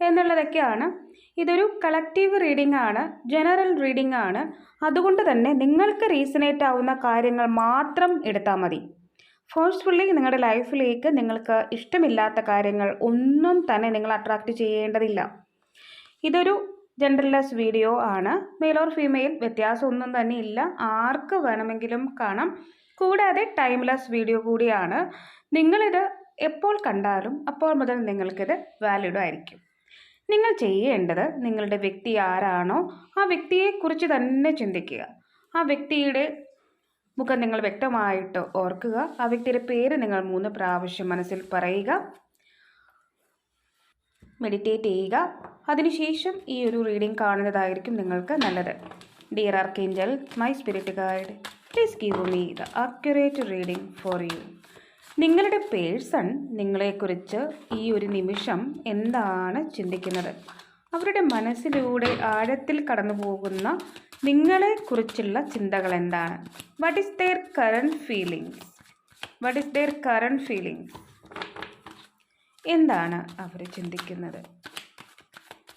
എന്നുള്ളതൊക്കെയാണ്. ഇതൊരു collective reading ആണ് general reading ആണ്. അതുകൊണ്ട് തന്നെ നിങ്ങൾക്ക് റീസണേറ്റ് ആവുന്ന കാര്യങ്ങൾ മാത്രം എടുത്താൽ മതി. ഫോഴ്സ്ഫുള്ളി നിങ്ങളുടെ ലൈഫിലേക്ക് നിങ്ങൾക്ക് ഇഷ്ടമില്ലാത്ത കാര്യങ്ങൾ ഒന്നും തന്നെ നിങ്ങൾ അട്രാക്റ്റ് ചെയ്യേണ്ടതില്ല. ഇതൊരു ജെൻഡർലെസ് വീഡിയോ ആണ്. മെയിൽ ഓർ ഫീമെയിൽ വ്യത്യാസമൊന്നും തന്നെ ഇല്ല. ആർക്ക് വേണമെങ്കിലും കാണാം. കൂടാതെ ടൈംലെസ് വീഡിയോ കൂടിയാണ്. നിങ്ങളിത് എപ്പോൾ കണ്ടാലും അപ്പോൾ മുതൽ നിങ്ങൾക്കിത് വാലിഡ് ആയിരിക്കും. നിങ്ങൾ ചെയ്യേണ്ടത് നിങ്ങളുടെ വ്യക്തി ആരാണോ ആ വ്യക്തിയെക്കുറിച്ച് തന്നെ ചിന്തിക്കുക. ആ വ്യക്തിയുടെ മുഖം നിങ്ങൾ വ്യക്തമായിട്ട് ഓർക്കുക. ആ വ്യക്തിയുടെ പേര് നിങ്ങൾ മൂന്ന് പ്രാവശ്യം മനസ്സിൽ പറയുക. മെഡിറ്റേറ്റ് ചെയ്യുക. അതിനുശേഷം ഈ ഒരു റീഡിംഗ് കാണുന്നതായിരിക്കും നിങ്ങൾക്ക് നല്ലത്. Dear archangel my spirit guide please give me the accurate reading for you നിങ്ങളുടെ പേഴ്സൺ നിങ്ങളെക്കുറിച്ച് ഈ ഒരു നിമിഷം എന്താണ് ചിന്തിക്കുന്നത്? അവരുടെ മനസ്സിലൂടെ ആഴത്തിൽ കടന്നു പോകുന്ന നിങ്ങളെക്കുറിച്ചുള്ള ചിന്തകൾ എന്താണ്? What is their current feelings what is their current feelings എന്താണ് അവർ ചിന്തിക്കുന്നത്?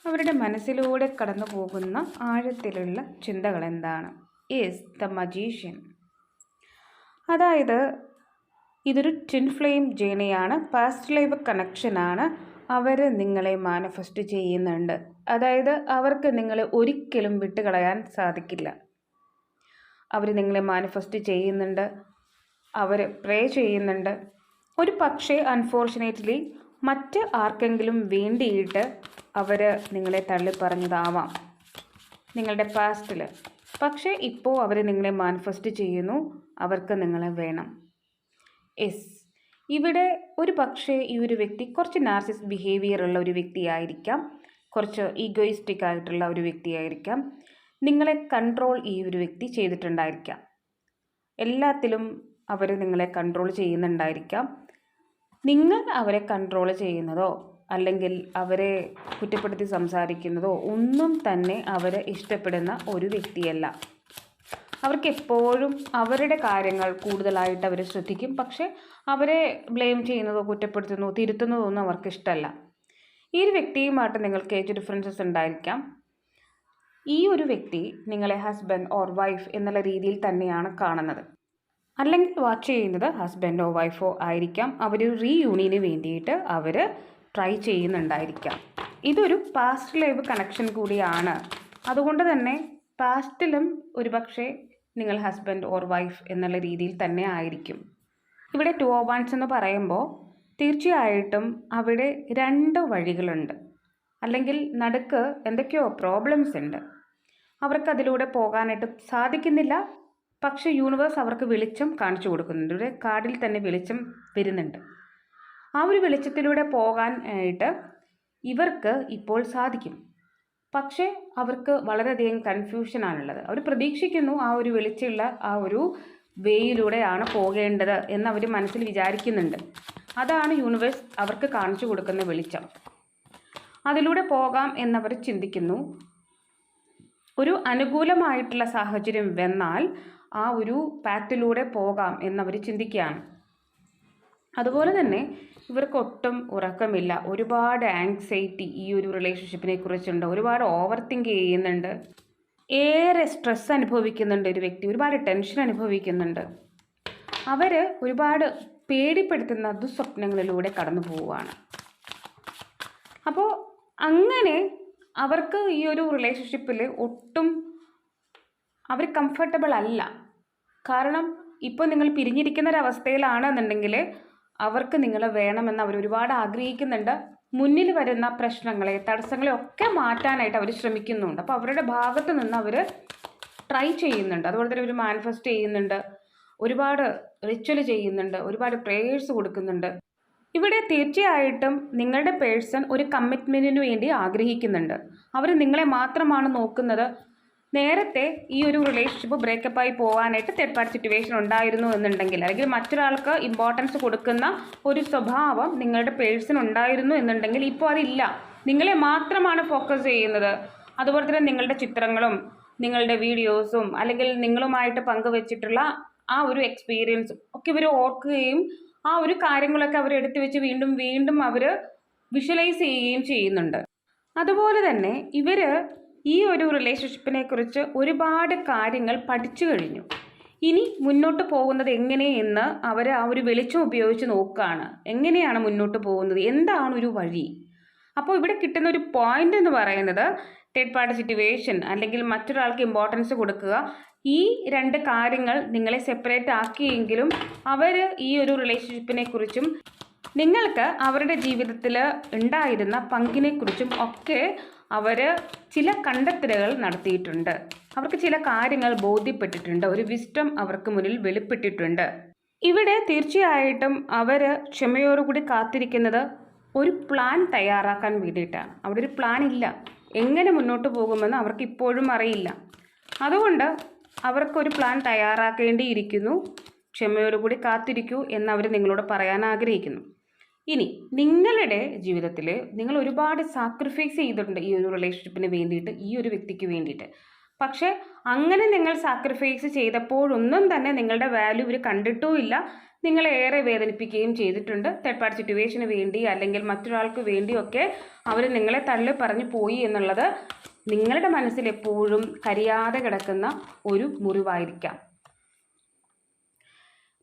അവരുടെ മനസ്സിലൂടെ കടന്നു പോകുന്ന ആഴത്തിലുള്ള ചിന്തകൾ എന്താണ്? ഈസ് ദ മജീഷ്യൻ അതായത് ഇതൊരു ട്വിൻ ഫ്ലെയിം ജേണിയാണ് പാസ്റ്റ് ലൈവ് കണക്ഷനാണ് അവർ നിങ്ങളെ മാനിഫെസ്റ്റ് ചെയ്യുന്നുണ്ട്. അതായത് അവർക്ക് നിങ്ങളെ ഒരിക്കലും വിട്ടുകളയാൻ സാധിക്കില്ല. അവർ നിങ്ങളെ മാനിഫെസ്റ്റ് ചെയ്യുന്നുണ്ട്. അവർ പ്രേ ചെയ്യുന്നുണ്ട്. ഒരു പക്ഷേ അൺഫോർച്ചുനേറ്റ്ലി മറ്റ് ആർക്കെങ്കിലും വേണ്ടിയിട്ട് അവർ നിങ്ങളെ തള്ളിപ്പറഞ്ഞതാവാം നിങ്ങളുടെ പാസ്റ്റിൽ പക്ഷേ ഇപ്പോൾ അവർ നിങ്ങളെ മാനിഫെസ്റ്റ് ചെയ്യുന്നു. അവർക്ക് നിങ്ങളെ വേണം. എസ് ഇവിടെ ഒരു പക്ഷേ ഈ ഒരു വ്യക്തി കുറച്ച് നാർസിസ് ബിഹേവിയർ ഉള്ള ഒരു വ്യക്തിയായിരിക്കാം കുറച്ച് ഈഗോയിസ്റ്റിക് ആയിട്ടുള്ള ഒരു വ്യക്തിയായിരിക്കാം നിങ്ങളെ കൺട്രോൾ ഈ ഒരു വ്യക്തി ചെയ്തിട്ടുണ്ടായിരിക്കാം. എല്ലാത്തിലും അവർ നിങ്ങളെ കൺട്രോൾ ചെയ്യുന്നുണ്ടായിരിക്കാം. നിങ്ങൾ അവരെ കൺട്രോൾ ചെയ്യുന്നതോ അല്ലെങ്കിൽ അവരെ കുറ്റപ്പെടുത്തി സംസാരിക്കുന്നതോ ഒന്നും തന്നെ അവരെ ഇഷ്ടപ്പെടുന്ന ഒരു വ്യക്തിയല്ല. അവർക്ക് എപ്പോഴും അവരുടെ കാര്യങ്ങൾ കൂടുതലായിട്ട് അവർ ശ്രദ്ധിക്കും. പക്ഷേ അവരെ ബ്ലെയിം ചെയ്യുന്നതോ കുറ്റപ്പെടുത്തുന്നതോ തിരുത്തുന്നതോ ഒന്നും അവർക്ക് ഇഷ്ടമല്ല ഈ ഒരു വ്യക്തിയുമായിട്ട് നിങ്ങൾക്ക് ഏജ് ഡിഫറൻസസ് ഉണ്ടായിരിക്കാം? ഈ ഒരു വ്യക്തി നിങ്ങളെ ഹസ്ബൻഡ് ഓർ വൈഫ് എന്നുള്ള രീതിയിൽ തന്നെയാണ് കാണുന്നത്. അല്ലെങ്കിൽ വാച്ച് ചെയ്യുന്നത് ഹസ്ബൻഡോ വൈഫോ ആയിരിക്കാം. അവർ റീയൂണിയന് വേണ്ടിയിട്ട് അവർ ട്രൈ ചെയ്യുന്നുണ്ടായിരിക്കാം. ഇതൊരു പാസ്റ്റ് ലൈവ് കണക്ഷൻ കൂടിയാണ്. അതുകൊണ്ട് തന്നെ പാസ്റ്റിലും ഒരുപക്ഷെ നിങ്ങൾ ഹസ്ബൻഡ് ഓർ വൈഫ് എന്നുള്ള രീതിയിൽ തന്നെ ആയിരിക്കും. ഇവിടെ ടു ഓബാൻസ് എന്ന് പറയുമ്പോൾ തീർച്ചയായിട്ടും അവിടെ രണ്ട് വഴികളുണ്ട്. അല്ലെങ്കിൽ നടുക്ക് എന്തൊക്കെയോ പ്രോബ്ലംസ് ഉണ്ട്. അവർക്ക് അതിലൂടെ പോകാനായിട്ട് സാധിക്കുന്നില്ല. പക്ഷേ യൂണിവേഴ്സ് അവർക്ക് വെളിച്ചം കാണിച്ചു കൊടുക്കുന്നുണ്ട്. ഇവിടെ കാർഡിൽ തന്നെ വെളിച്ചം വരുന്നുണ്ട്. ആ ഒരു വെളിച്ചത്തിലൂടെ പോകാൻ ആയിട്ട് ഇവർക്ക് ഇപ്പോൾ സാധിക്കും. പക്ഷേ അവർക്ക് വളരെയധികം കൺഫ്യൂഷനാണുള്ളത് അവർ പ്രതീക്ഷിക്കുന്നു ആ ഒരു വെളിച്ചമുള്ള ആ ഒരു വേയിലൂടെയാണ് പോകേണ്ടത് അവർ മനസ്സിൽ വിചാരിക്കുന്നുണ്ട്. അതാണ് യൂണിവേഴ്സ് അവർക്ക് കാണിച്ചു കൊടുക്കുന്ന വെളിച്ചം. അതിലൂടെ പോകാം എന്നവർ ചിന്തിക്കുന്നു. ഒരു അനുകൂലമായിട്ടുള്ള സാഹചര്യം വന്നാൽ ആ ഒരു പാത്തിലൂടെ പോകാം എന്നവർ ചിന്തിക്കുകയാണ്. അതുപോലെ തന്നെ ഇവർക്ക് ഒട്ടും ഉറക്കമില്ല. ഒരുപാട് ആങ്സൈറ്റി ഈ ഒരു റിലേഷൻഷിപ്പിനെ കുറിച്ചുണ്ട്. ഒരുപാട് ഓവർ തിങ്ക് ചെയ്യുന്നുണ്ട്. ഏറെ സ്ട്രെസ് അനുഭവിക്കുന്നുണ്ട് ഒരു വ്യക്തി. ഒരുപാട് ടെൻഷൻ അനുഭവിക്കുന്നുണ്ട്. അവർ ഒരുപാട് പേടിപ്പെടുത്തുന്ന ദുസ്വപ്നങ്ങളിലൂടെ കടന്നു പോവുകയാണ്. അപ്പോൾ അങ്ങനെ അവർക്ക് ഈ ഒരു റിലേഷൻഷിപ്പിൽ ഒട്ടും അവർ കംഫർട്ടബിൾ അല്ല. കാരണം ഇപ്പോൾ നിങ്ങൾ പിരിഞ്ഞിരിക്കുന്ന ഒരവസ്ഥയിലാണെന്നുണ്ടെങ്കിൽ അവർക്ക് നിങ്ങളെ വേണമെന്ന് അവർ ഒരുപാട് ആഗ്രഹിക്കുന്നുണ്ട്. മുന്നിൽ വരുന്ന പ്രശ്നങ്ങളെ തടസ്സങ്ങളെ ഒക്കെ മാറ്റാനായിട്ട് അവർ ശ്രമിക്കുന്നുണ്ട്. അപ്പോൾ അവരുടെ ഭാഗത്ത് നിന്ന് അവർ ട്രൈ ചെയ്യുന്നുണ്ട്. അതുപോലെ തന്നെ അവർ മാനിഫെസ്റ്റ് ചെയ്യുന്നുണ്ട്. ഒരുപാട് റിച്വൽ ചെയ്യുന്നുണ്ട്. ഒരുപാട് പ്രേയേഴ്സ് കൊടുക്കുന്നുണ്ട്. ഇവിടെ തീർച്ചയായിട്ടും നിങ്ങളുടെ പേഴ്സൺ ഒരു കമ്മിറ്റ്മെന്റിന് വേണ്ടി ആഗ്രഹിക്കുന്നുണ്ട്. അവർ നിങ്ങളെ മാത്രമാണ് നോക്കുന്നത്. നേരത്തെ ഈ ഒരു റിലേഷൻഷിപ്പ് ബ്രേക്കപ്പായി പോകാനായിട്ട് തേർഡ് പാർട്ടി സിറ്റുവേഷൻ ഉണ്ടായിരുന്നു എന്നുണ്ടെങ്കിൽ അല്ലെങ്കിൽ മറ്റൊരാൾക്ക് ഇമ്പോർട്ടൻസ് കൊടുക്കുന്ന ഒരു സ്വഭാവം നിങ്ങളുടെ പേഴ്സൺ ഉണ്ടായിരുന്നു എന്നുണ്ടെങ്കിൽ ഇപ്പോൾ അതില്ല. നിങ്ങളെ മാത്രമാണ് ഫോക്കസ് ചെയ്യുന്നത്. അതുപോലെ തന്നെ നിങ്ങളുടെ ചിത്രങ്ങളും നിങ്ങളുടെ വീഡിയോസും അല്ലെങ്കിൽ നിങ്ങളുമായിട്ട് പങ്കുവച്ചിട്ടുള്ള ആ ഒരു എക്സ്പീരിയൻസും ഒക്കെ ഇവർ ഓർക്കുകയും ആ ഒരു കാര്യങ്ങളൊക്കെ അവർ എടുത്തു വെച്ച് വീണ്ടും വീണ്ടും അവർ വിഷ്വലൈസ് ചെയ്യുകയും ചെയ്യുന്നുണ്ട്. അതുപോലെ തന്നെ ഇവർ ഈ ഒരു റിലേഷൻഷിപ്പിനെ കുറിച്ച് ഒരുപാട് കാര്യങ്ങൾ പഠിച്ചു കഴിഞ്ഞു. ഇനി മുന്നോട്ട് പോകുന്നത് എങ്ങനെയെന്ന് അവർ ആ ഒരു വെളിച്ചം ഉപയോഗിച്ച് നോക്കുകയാണ്. എങ്ങനെയാണ് മുന്നോട്ട് പോകുന്നത്? എന്താണ് ഒരു വഴി? അപ്പോൾ ഇവിടെ കിട്ടുന്ന ഒരു പോയിന്റ് എന്ന് പറയുന്നത് തേർഡ് പാർട്ടി സിറ്റുവേഷൻ അല്ലെങ്കിൽ മറ്റൊരാൾക്ക് ഇമ്പോർട്ടൻസ് കൊടുക്കുക. ഈ രണ്ട് കാര്യങ്ങൾ നിങ്ങളെ സെപ്പറേറ്റ് ആക്കിയെങ്കിലും അവർ ഈ ഒരു റിലേഷൻഷിപ്പിനെ കുറിച്ചും നിങ്ങൾക്ക് അവരുടെ ജീവിതത്തിൽ ഉണ്ടായിരുന്ന പങ്കിനെക്കുറിച്ചും ഒക്കെ അവർ ചില കണ്ടെത്തലുകൾ നടത്തിയിട്ടുണ്ട്. അവർക്ക് ചില കാര്യങ്ങൾ ബോധ്യപ്പെട്ടിട്ടുണ്ട്. ഒരു വിസ്റ്റം അവർക്ക് മുന്നിൽ വെളിപ്പെട്ടിട്ടുണ്ട്. ഇവിടെ തീർച്ചയായിട്ടും അവർ ക്ഷമയോടുകൂടി കാത്തിരിക്കുന്നത് ഒരു പ്ലാൻ തയ്യാറാക്കാൻ വേണ്ടിയിട്ടാണ്. അവിടെ ഒരു പ്ലാൻ ഇല്ല. എങ്ങനെ മുന്നോട്ട് പോകുമെന്ന് അവർക്ക് ഇപ്പോഴും അറിയില്ല. അതുകൊണ്ട് അവർക്കൊരു പ്ലാൻ തയ്യാറാക്കേണ്ടിയിരിക്കുന്നു. ക്ഷമയോടുകൂടി കാത്തിരിക്കൂ എന്നവർ നിങ്ങളോട് പറയാൻ ആഗ്രഹിക്കുന്നു. ഇനി നിങ്ങളുടെ ജീവിതത്തിൽ നിങ്ങൾ ഒരുപാട് സാക്രിഫൈസ് ചെയ്തിട്ടുണ്ട് ഈ ഒരു റിലേഷൻഷിപ്പിന് വേണ്ടിയിട്ട് ഈ ഒരു വ്യക്തിക്ക് വേണ്ടിയിട്ട്. പക്ഷേ അങ്ങനെ നിങ്ങൾ സാക്രിഫൈസ് ചെയ്തപ്പോഴൊന്നും തന്നെ നിങ്ങളുടെ വാല്യൂ ഇവർ കണ്ടിട്ടുമില്ല നിങ്ങളെ ഏറെ വേദനിപ്പിക്കുകയും ചെയ്തിട്ടുണ്ട്. തേർഡ് പാർട്ടി സിറ്റുവേഷന് വേണ്ടി അല്ലെങ്കിൽ മറ്റൊരാൾക്ക് വേണ്ടിയൊക്കെ അവർ നിങ്ങളെ തള്ളി പറഞ്ഞു പോയി എന്നുള്ളത് നിങ്ങളുടെ മനസ്സിൽ എപ്പോഴും കരിയാതെ കിടക്കുന്ന ഒരു മുറിവായിരിക്കാം.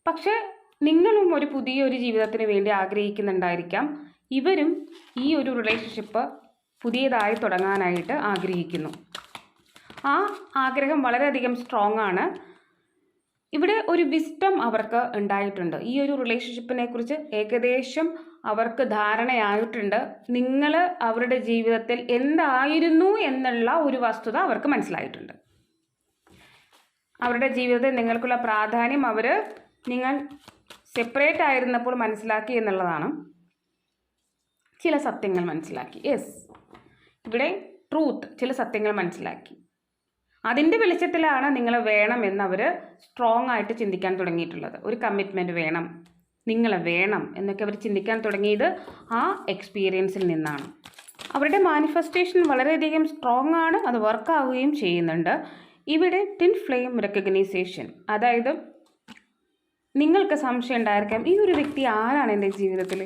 പക്ഷേ നിങ്ങളും ഒരു പുതിയൊരു ജീവിതത്തിന് വേണ്ടി ആഗ്രഹിക്കുന്നുണ്ടായിരിക്കാം. ഇവരും ഈ ഒരു റിലേഷൻഷിപ്പ് പുതിയതായി തുടങ്ങാനായിട്ട് ആഗ്രഹിക്കുന്നു. ആ ആഗ്രഹം വളരെയധികം സ്ട്രോങ് ആണ്. ഇവിടെ ഒരു വിസ്റ്റം അവർക്ക് ഉണ്ടായിട്ടുണ്ട്. ഈ ഒരു റിലേഷൻഷിപ്പിനെ കുറിച്ച് ഏകദേശം അവർക്ക് ധാരണയായിട്ടുണ്ട്. നിങ്ങൾ അവരുടെ ജീവിതത്തിൽ എന്തായിരുന്നു എന്നുള്ള ഒരു വസ്തുത അവർക്ക് മനസ്സിലായിട്ടുണ്ട്. അവരുടെ ജീവിതത്തിൽ നിങ്ങൾക്കുള്ള പ്രാധാന്യം അവർ നിങ്ങൾ സെപ്പറേറ്റ് ആയിരുന്നപ്പോൾ മനസ്സിലാക്കി എന്നുള്ളതാണ്. ചില സത്യങ്ങൾ മനസ്സിലാക്കി. യെസ് ഇവിടെ ട്രൂത്ത് ചില സത്യങ്ങൾ മനസ്സിലാക്കി. അതിന്റെ വെളിച്ചത്തിലാണ് നിങ്ങൾ വേണം എന്നവർ സ്ട്രോങ് ആയിട്ട് ചിന്തിക്കാൻ തുടങ്ങിയിട്ടുള്ളത്. ഒരു കമ്മിറ്റ്മെന്റ് വേണം. നിങ്ങളെ വേണം എന്നൊക്കെ അവർ ചിന്തിക്കാൻ തുടങ്ങിയത് ആ എക്സ്പീരിയൻസിൽ നിന്നാണ്. അവരുടെ മാനിഫെസ്റ്റേഷൻ വളരെയധികം സ്ട്രോങ് ആണ്. അത് വർക്കാവുകയും ചെയ്യുന്നുണ്ട്. ഇവിടെ ടിൻ ഫ്ലെയിം റെക്കഗ്നൈസേഷൻ അതായത് നിങ്ങൾക്ക് സംശയം ഉണ്ടായിരിക്കാം. ഈ ഒരു വ്യക്തി ആരാണ് എന്റെ ജീവിതത്തിൽ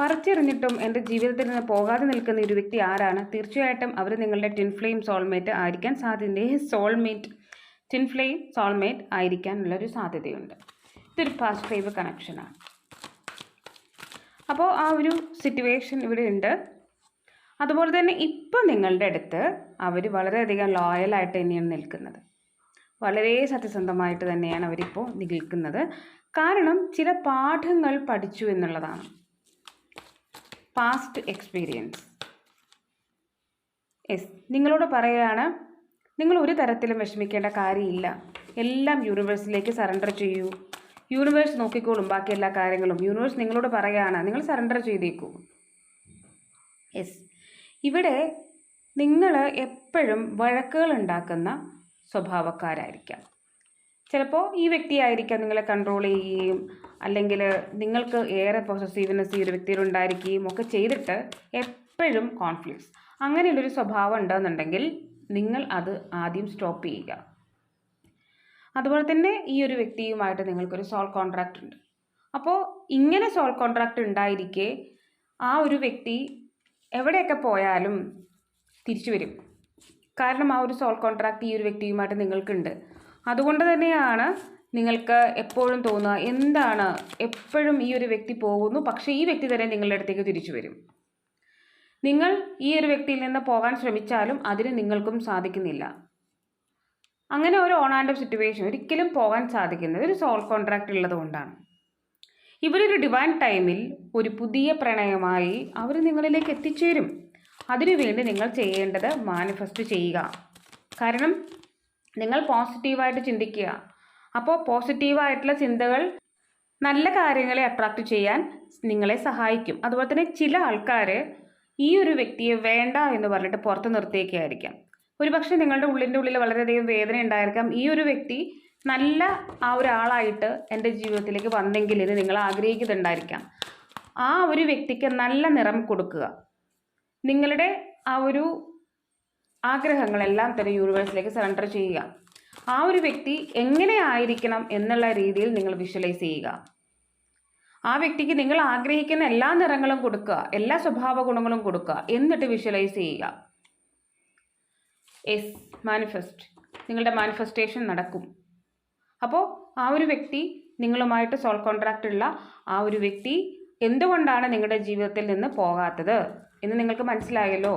പറിച്ചെറിഞ്ഞിട്ടും എന്റെ ജീവിതത്തിൽ നിന്ന് പോകാതെ നിൽക്കുന്ന ഒരു വ്യക്തി ആരാണ്? തീർച്ചയായിട്ടും അവർ നിങ്ങളുടെ ടിൻ ഫ്ലെയിം സോൾമേറ്റ് ആയിരിക്കാൻ സാധ്യത സോൾമേറ്റ് ടിൻ ഫ്ലെയിം സോൾമേറ്റ് ആയിരിക്കാനുള്ളൊരു സാധ്യതയുണ്ട്. ഇതൊരു പാസ്റ്റ് ഫൈവ് കണക്ഷനാണ് അപ്പോൾ ആ ഒരു സിറ്റുവേഷൻ ഇവിടെ ഉണ്ട്. അതുപോലെ തന്നെ ഇപ്പം നിങ്ങളുടെ അടുത്ത് അവർ വളരെയധികം ലോയലായിട്ട് തന്നെയാണ് നിൽക്കുന്നത്. വളരെ സത്യസന്ധമായിട്ട് തന്നെയാണ് അവരിപ്പോൾ നിൽക്കുന്നത്. കാരണം ചില പാഠങ്ങൾ പഠിച്ചു എന്നുള്ളതാണ്. പാസ്റ്റ് എക്സ്പീരിയൻസ് യെസ് നിങ്ങളോട് പറയുകയാണ് നിങ്ങൾ ഒരു തരത്തിലും വിഷമിക്കേണ്ട കാര്യമില്ല. എല്ലാം യൂണിവേഴ്സിലേക്ക് സറണ്ടർ ചെയ്യൂ. യൂണിവേഴ്സ് നോക്കിക്കോളും ബാക്കി എല്ലാ കാര്യങ്ങളും. യൂണിവേഴ്സ് നിങ്ങളോട് പറയുകയാണ് നിങ്ങൾ സറണ്ടർ ചെയ്തേക്കൂ. യെസ് ഇവിടെ നിങ്ങൾ എപ്പോഴും വഴക്കുകൾ ഉണ്ടാക്കുന്ന സ്വഭാവക്കാരായിരിക്കാം. ചിലപ്പോൾ ഈ വ്യക്തിയായിരിക്കാം നിങ്ങളെ കൺട്രോൾ ചെയ്യുകയും അല്ലെങ്കിൽ നിങ്ങൾക്ക് ഏറെ പോസസീവ്നെസ് ഈ ഒരു വ്യക്തിയിൽ ഉണ്ടായിരിക്കുകയും ഒക്കെ ചെയ്തിട്ട് എപ്പോഴും കോൺഫ്ലിക്ട്സ് അങ്ങനെയുള്ളൊരു സ്വഭാവം ഉണ്ടെന്നുണ്ടെങ്കിൽ നിങ്ങൾ അത് ആദ്യം സ്റ്റോപ്പ് ചെയ്യുക. അതുപോലെ തന്നെ ഈ ഒരു വ്യക്തിയുമായിട്ട് നിങ്ങൾക്കൊരു സോൾ കോൺട്രാക്റ്റ് ഉണ്ട്. അപ്പോൾ ഇങ്ങനെ സോൾ കോൺട്രാക്റ്റ് ഉണ്ടായിരിക്കെ ആ ഒരു വ്യക്തി എവിടെയൊക്കെ പോയാലും തിരിച്ചു വരും. കാരണം ആ ഒരു സോൾ കോൺട്രാക്റ്റ് ഈ ഒരു വ്യക്തിയുമായിട്ട് നിങ്ങൾക്കുണ്ട്. അതുകൊണ്ട് തന്നെയാണ് നിങ്ങൾക്ക് എപ്പോഴും തോന്നുക എന്താണ് എപ്പോഴും ഈ ഒരു വ്യക്തി പോകുന്നു പക്ഷേ ഈ വ്യക്തി തന്നെ നിങ്ങളുടെ അടുത്തേക്ക് തിരിച്ചു വരും. നിങ്ങൾ ഈ ഒരു വ്യക്തിയിൽ നിന്ന് പോകാൻ ശ്രമിച്ചാലും അതിന് നിങ്ങൾക്കും സാധിക്കുന്നില്ല. അങ്ങനെ ഒരു ഓൺ ആൻഡ് സിറ്റുവേഷൻ ഒരിക്കലും പോകാൻ സാധിക്കുന്നത് ഒരു സോൾ കോൺട്രാക്റ്റ് ഉള്ളത് കൊണ്ടാണ്. ഇവരൊരു ഡിവൈൻ ടൈമിൽ ഒരു പുതിയ പ്രണയമായി അവർ നിങ്ങളിലേക്ക് എത്തിച്ചേരും. അതിനുവേണ്ടി നിങ്ങൾ ചെയ്യേണ്ടത് മാനിഫെസ്റ്റ് ചെയ്യുക. കാരണം നിങ്ങൾ പോസിറ്റീവായിട്ട് ചിന്തിക്കുക. അപ്പോൾ പോസിറ്റീവായിട്ടുള്ള ചിന്തകൾ നല്ല കാര്യങ്ങളെ അട്രാക്റ്റ് ചെയ്യാൻ നിങ്ങളെ സഹായിക്കും. അതുപോലെ തന്നെ ചില ആൾക്കാർ ഈ ഒരു വ്യക്തിയെ വേണ്ട എന്ന് പറഞ്ഞിട്ട് പുറത്ത് നിർത്തിയേക്കായിരിക്കാം. ഒരുപക്ഷെ നിങ്ങളുടെ ഉള്ളിന്റെ ഉള്ളിൽ വളരെയധികം വേദന ഉണ്ടായിരിക്കാം. ഈ ഒരു വ്യക്തി നല്ല ആ ഒരാളായിട്ട് എന്റെ ജീവിതത്തിലേക്ക് വന്നെങ്കിൽ ഇത് നിങ്ങൾ ആഗ്രഹിക്കുന്നുണ്ടായിരിക്കാം. ആ ഒരു വ്യക്തിക്ക് നല്ല നിറം കൊടുക്കുക. നിങ്ങളുടെ ആ ഒരു ആഗ്രഹങ്ങളെല്ലാം തന്നെ യൂണിവേഴ്സിലേക്ക് സറണ്ടർ ചെയ്യുക. ആ ഒരു വ്യക്തി എങ്ങനെ ആയിരിക്കണം എന്നുള്ള രീതിയിൽ നിങ്ങൾ വിഷ്വലൈസ് ചെയ്യുക. ആ വ്യക്തിക്ക് നിങ്ങൾ ആഗ്രഹിക്കുന്ന എല്ലാ നിറങ്ങളും കൊടുക്കുക എല്ലാ സ്വഭാവ ഗുണങ്ങളും കൊടുക്കുക എന്നിട്ട് വിഷ്വലൈസ് ചെയ്യുക. എസ് മാനിഫെസ്റ്റ് നിങ്ങളുടെ മാനിഫെസ്റ്റേഷൻ നടക്കും. അപ്പോൾ ആ ഒരു വ്യക്തി നിങ്ങളുമായിട്ട് സോൾ കോൺട്രാക്റ്റ് ഉള്ള ആ ഒരു വ്യക്തി എന്തുകൊണ്ടാണ് നിങ്ങളുടെ ജീവിതത്തിൽ നിന്ന് പോകാത്തത് എന്ന് നിങ്ങൾക്ക് മനസ്സിലായല്ലോ.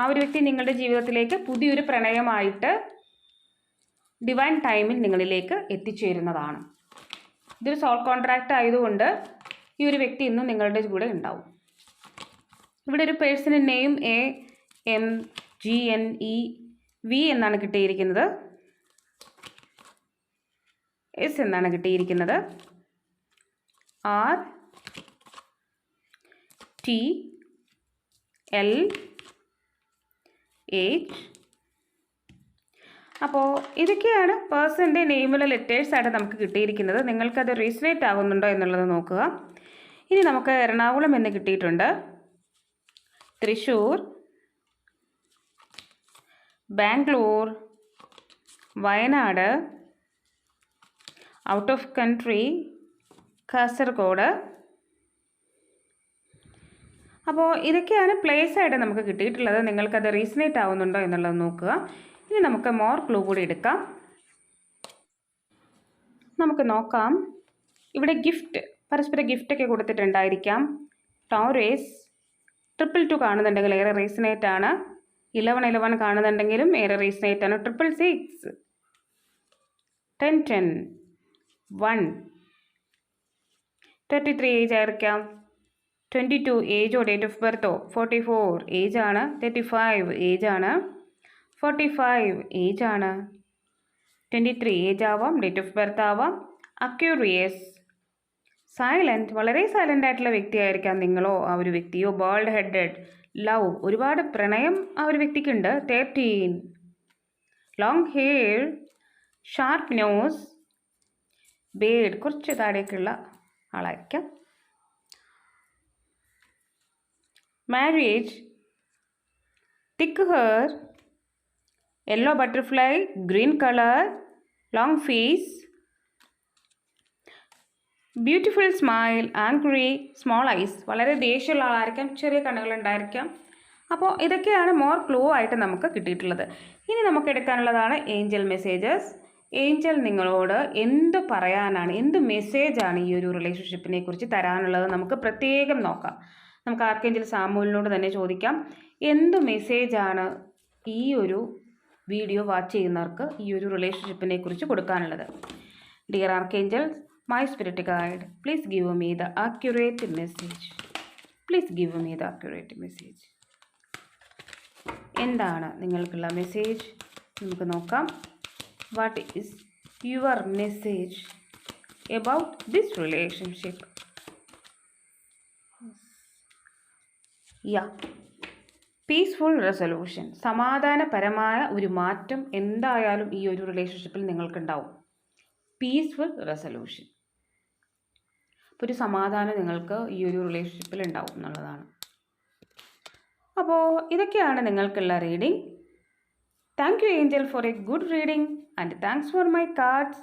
ആ ഒരു വ്യക്തി നിങ്ങളുടെ ജീവിതത്തിലേക്ക് പുതിയൊരു പ്രണയമായിട്ട് ഡിവൈൻ ടൈമിൽ നിങ്ങളിലേക്ക് എത്തിച്ചേരുന്നതാണ്. ഇതൊരു സോൾ കോൺട്രാക്റ്റ് ആയതുകൊണ്ട് ഈ ഒരു വ്യക്തി ഇന്നും നിങ്ങളുടെ കൂടെ ഉണ്ടാവും. ഇവിടെ ഒരു personal name A M G N E V എന്നാണ് കിട്ടിയിരിക്കുന്നത്. എസ് എന്നാണ് കിട്ടിയിരിക്കുന്നത്. ആർ ടി എൽ എച്ച് അപ്പോൾ ഇതൊക്കെയാണ് പേഴ്സന്റെ നെയിമിലെ ലെറ്റേഴ്സായിട്ട് നമുക്ക് കിട്ടിയിരിക്കുന്നത്. നിങ്ങൾക്കത് റീസണേറ്റ് ആവുന്നുണ്ടോ എന്നുള്ളത് നോക്കുക. ഇനി നമുക്ക് എറണാകുളം എന്ന് കിട്ടിയിട്ടുണ്ട്. Thrissur Bangalore Wayanad out of country Kasaragod അപ്പോൾ ഇതൊക്കെയാണ് പ്ലേസ് ആയിട്ട് നമുക്ക് കിട്ടിയിട്ടുള്ളത്. നിങ്ങൾക്കത് റീസണേറ്റ് ആവുന്നുണ്ടോ എന്നുള്ളത് നോക്കുക. ഇനി നമുക്ക് മോർ ക്ലൂ കൂടി എടുക്കാം. നമുക്ക് നോക്കാം. ഇവിടെ ഗിഫ്റ്റ് പരസ്പര ഗിഫ്റ്റൊക്കെ കൊടുത്തിട്ടുണ്ടായിരിക്കാം. ടോറേസ് ട്രിപ്പിൾ ടു കാണുന്നുണ്ടെങ്കിൽ ഏറെ റീസണേറ്റ് ആണ്. ഇലവൻ ഇലവൻ കാണുന്നുണ്ടെങ്കിലും ഏറെ റീസണേറ്റ് ആണ്. Triple six ten ten one thirty three age ആയിരിക്കാം. ട്വന്റി ടു ഏജോ ഡേറ്റ് ഓഫ് ബർത്തോ ഫോർട്ടി ഫോർ ഏജ് ആണ്. തേർട്ടി ഫൈവ് ഏജ് ആണ്. ഫോർട്ടി ഫൈവ് ഏജ് ആണ്. ട്വന്റി ത്രീ ഏജ് ആവാം. ഡേറ്റ് ഓഫ് ബർത്ത് ആവാം. അക്യൂറിയസ് സൈലന്റ് വളരെ സൈലന്റ് ആയിട്ടുള്ള വ്യക്തിയായിരിക്കാം നിങ്ങളോ? ആ ഒരു വ്യക്തിയോ? ബോൾഡ് ഹെഡഡ് ലവ് ഒരുപാട് പ്രണയം ആ ഒരു വ്യക്തിക്കുണ്ട്. Thirteen long hair sharp nose bird കുറച്ച് താഴേക്കുള്ള ആളായിരിക്കാം. Marriage tick her yellow butterfly green color long face beautiful smile angry small eyes വളരെ ദേഷ്യമുള്ള ആളായിരിക്കാം ചെറിയ കണ്ണുകളുണ്ടായിരിക്കാം. അപ്പോൾ ഇതൊക്കെയാണ് മോർ ക്ലൂ ആയിട്ട് നമുക്ക് കിട്ടിയിട്ടുള്ളത്. ഇനി നമുക്ക് എടുക്കാനുള്ളതാണ് ഏഞ്ചൽ മെസ്സേജസ് ഏഞ്ചൽ നിങ്ങളോട് എന്ത് പറയാനാണ് എന്ത് മെസ്സേജാണ് ഈ ഒരു റിലേഷൻഷിപ്പിനെ കുറിച്ച് തരാനുള്ളത് നമുക്ക് പ്രത്യേകം നോക്കാം. നമുക്ക് ആർക്കേഞ്ചൽ സാമൂലിനോട് തന്നെ ചോദിക്കാം. എന്ത് മെസ്സേജാണ് ഈ ഒരു വീഡിയോ വാച്ച് ചെയ്യുന്നവർക്ക് ഈ ഒരു റിലേഷൻഷിപ്പിനെ കുറിച്ച് കൊടുക്കാനുള്ളത്? Dear archangel my spirit guide please give me the accurate message please give me the accurate message എന്താണ് നിങ്ങൾക്കുള്ള മെസ്സേജ് നമുക്ക് നോക്കാം. What is your message about this relationship yeah. Peaceful resolution സമാധാനപരമായ ഒരു മാറ്റം എന്തായാലും ഈ ഒരു റിലേഷൻഷിപ്പിൽ നിങ്ങൾക്കുണ്ടാവും. പീസ്ഫുൾ റെസൊല്യൂഷൻ അപ്പോൾ ഒരു സമാധാനം നിങ്ങൾക്ക് ഈ ഒരു റിലേഷൻഷിപ്പിൽ ഉണ്ടാവും എന്നുള്ളതാണ്. അപ്പോൾ ഇതൊക്കെയാണ് നിങ്ങൾക്കുള്ള reading thank you angel for a good reading and thanks for my cards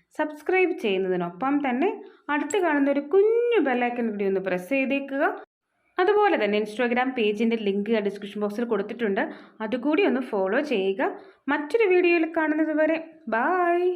subscribe ചെയ്യുന്നതിനൊപ്പം തന്നെ അടുത്ത് കാണുന്ന ഒരു കുഞ്ഞു ബെല്ലൈക്കൺ കൂടി ഒന്ന് പ്രസ് ചെയ്തേക്കുക. അതുപോലെ തന്നെ ഇൻസ്റ്റാഗ്രാം പേജിന്റെ ലിങ്ക് ഡിസ്ക്രിപ്ഷൻ ബോക്സിൽ കൊടുത്തിട്ടുണ്ട്. അതുകൂടി ഒന്ന് ഫോളോ ചെയ്യുക. മറ്റൊരു വീഡിയോയിൽ കാണുന്നത് വരെ ബായ്